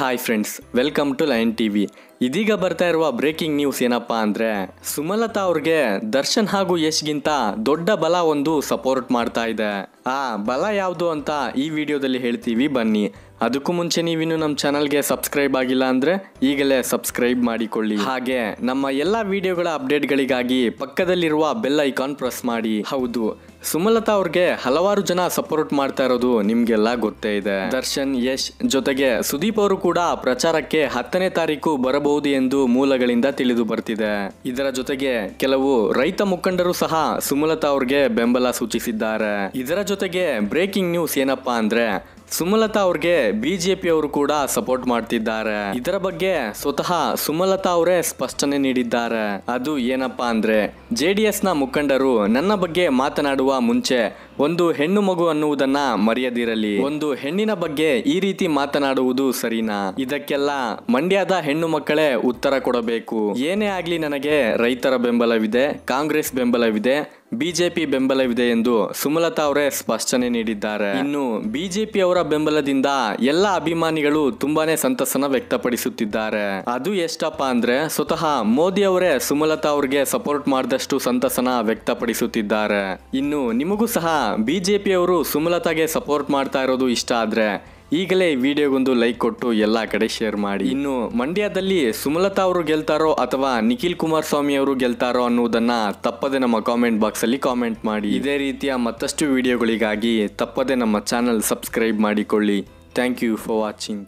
Hi friends, welcome to Lion TV. ಇದೀಗ ಬರ್ತಾ ಇರುವ ಬ್ರೇಕಿಂಗ್ ನ್ಯೂಸ್ ಏನಪ್ಪಾ ಅಂದ್ರೆ ಸುಮಲತಾ ಅವ್ರಿಗೆ ದರ್ಶನ್ ಹಾಗೂ ಯಶ್ಗಿಂತ ದೊಡ್ಡ ಬಲ ಒಂದು ಸಪೋರ್ಟ್ ಮಾಡ್ತಾ ಇದೆ. ಆ ಬಲ ಯಾವುದು ಅಂತ ಈ ವಿಡಿಯೋದಲ್ಲಿ ಹೇಳ್ತೀವಿ, ಬನ್ನಿ. ಅದಕ್ಕೂ ಮುಂಚೆ ನೀವಿನ್ನು ನಮ್ಮ ಚಾನಲ್ಗೆ ಸಬ್ಸ್ಕ್ರೈಬ್ ಆಗಿಲ್ಲ ಅಂದ್ರೆ ಈಗಲೇ ಸಬ್ಸ್ಕ್ರೈಬ್ ಮಾಡಿಕೊಳ್ಳಿ. ಹಾಗೆ ನಮ್ಮ ಎಲ್ಲ ವಿಡಿಯೋಗಳ ಅಪ್ಡೇಟ್ಗಳಿಗಾಗಿ ಪಕ್ಕದಲ್ಲಿರುವ ಬೆಲ್ ಐಕಾನ್ ಪ್ರೆಸ್ ಮಾಡಿ. ಹೌದು, ಸುಮಲತಾ ಅವ್ರಿಗೆ ಹಲವಾರು ಜನ ಸಪೋರ್ಟ್ ಮಾಡ್ತಾ ಇರೋದು ನಿಮ್ಗೆಲ್ಲ ಗೊತ್ತೇ ಇದೆ. ದರ್ಶನ್, ಯಶ್ ಜೊತೆಗೆ ಸುದೀಪ್ ಅವರು ಕೂಡ ಪ್ರಚಾರಕ್ಕೆ ಹತ್ತನೇ ತಾರೀಕು ಬರಬಹುದು ಎಂದು ಮೂಲಗಳಿಂದ ತಿಳಿದು ಬರ್ತಿದೆ. ಇದರ ಜೊತೆಗೆ ಕೆಲವು ರೈತ ಮುಖಂಡರು ಸಹ ಸುಮಲತಾ ಅವ್ರಿಗೆ ಬೆಂಬಲ ಸೂಚಿಸಿದ್ದಾರೆ. ಇದರ ಜೊತೆಗೆ ಬ್ರೇಕಿಂಗ್ ನ್ಯೂಸ್ ಏನಪ್ಪಾ ಅಂದ್ರೆ ಸುಮಲತಾ ಅವ್ರಿಗೆ ಬಿಜೆಪಿ ಅವರು ಕೂಡ ಸಪೋರ್ಟ್ ಮಾಡ್ತಿದ್ದಾರೆ. ಇದರ ಬಗ್ಗೆ ಸ್ವತಃ ಸುಮಲತಾ ಅವರೇ ಸ್ಪಷ್ಟನೆ ನೀಡಿದ್ದಾರೆ. ಅದು ಏನಪ್ಪಾ ಅಂದ್ರೆ ಜೆ ಡಿ ಎಸ್ನ ಮುಖಂಡರು ನನ್ನ ಬಗ್ಗೆ ಮಾತನಾಡುವ ಮುಂಚೆ ಒಂದು ಹೆಣ್ಣು ಮಗು ಅನ್ನುವುದನ್ನ ಮರೆಯದಿರಲಿ. ಒಂದು ಹೆಣ್ಣಿನ ಬಗ್ಗೆ ಈ ರೀತಿ ಮಾತನಾಡುವುದು ಸರಿನಾ? ಇದಕ್ಕೆಲ್ಲ ಮಂಡ್ಯದ ಹೆಣ್ಣು ಮಕ್ಕಳೇ ಉತ್ತರ ಕೊಡಬೇಕು. ಏನೇ ಆಗ್ಲಿ ನನಗೆ ರೈತರ ಬೆಂಬಲವಿದೆ, ಕಾಂಗ್ರೆಸ್ ಬೆಂಬಲವಿದೆ ಬಿಜೆಪಿ ಬೆಂಬಲವಿದೆ ಎಂದು ಸುಮಲತಾ ಅವರೇ ಸ್ಪಷ್ಟನೆ ನೀಡಿದ್ದಾರೆ. ಇನ್ನು ಬಿಜೆಪಿ ಅವರ ಬೆಂಬಲದಿಂದ ಎಲ್ಲ ಅಭಿಮಾನಿಗಳು ತುಂಬಾನೇ ಸಂತಸನ ವ್ಯಕ್ತಪಡಿಸುತ್ತಿದ್ದಾರೆ. ಅದು ಎಷ್ಟಪ್ಪ ಅಂದ್ರೆ ಸ್ವತಃ ಮೋದಿ ಅವರೇ ಸುಮಲತಾ ಅವ್ರಿಗೆ ಸಪೋರ್ಟ್ ಮಾಡಿದಷ್ಟು ಸಂತಸನ ವ್ಯಕ್ತಪಡಿಸುತ್ತಿದ್ದಾರೆ. ಇನ್ನು ನಿಮಗೂ ಸಹ ಬಿಜೆಪಿ ಅವರು ಸುಮಲತಾಗೆ ಸಪೋರ್ಟ್ ಮಾಡ್ತಾ ಇರೋದು ಇಷ್ಟ ಆದ್ರೆ ಈಗಲೇ ವಿಡಿಯೋಗೊಂದು ಲೈಕ್ ಕೊಟ್ಟು ಎಲ್ಲ ಕಡೆ ಶೇರ್ ಮಾಡಿ. ಇನ್ನು ಮಂಡ್ಯದಲ್ಲಿ ಸುಮಲತಾ ಅವರು ಗೆಲ್ತಾರೋ ಅಥವಾ ನಿಖಿಲ್ ಕುಮಾರಸ್ವಾಮಿ ಅವರು ಗೆಲ್ತಾರೋ ಅನ್ನುವುದನ್ನ ತಪ್ಪದೆ ನಮ್ಮ ಕಾಮೆಂಟ್ ಬಾಕ್ಸ್ ಅಲ್ಲಿ ಕಾಮೆಂಟ್ ಮಾಡಿ. ಇದೇ ರೀತಿಯ ಮತ್ತಷ್ಟು ವಿಡಿಯೋಗಳಿಗಾಗಿ ತಪ್ಪದೆ ನಮ್ಮ ಚಾನಲ್ ಸಬ್ಸ್ಕ್ರೈಬ್ ಮಾಡಿಕೊಳ್ಳಿ. Thank you for watching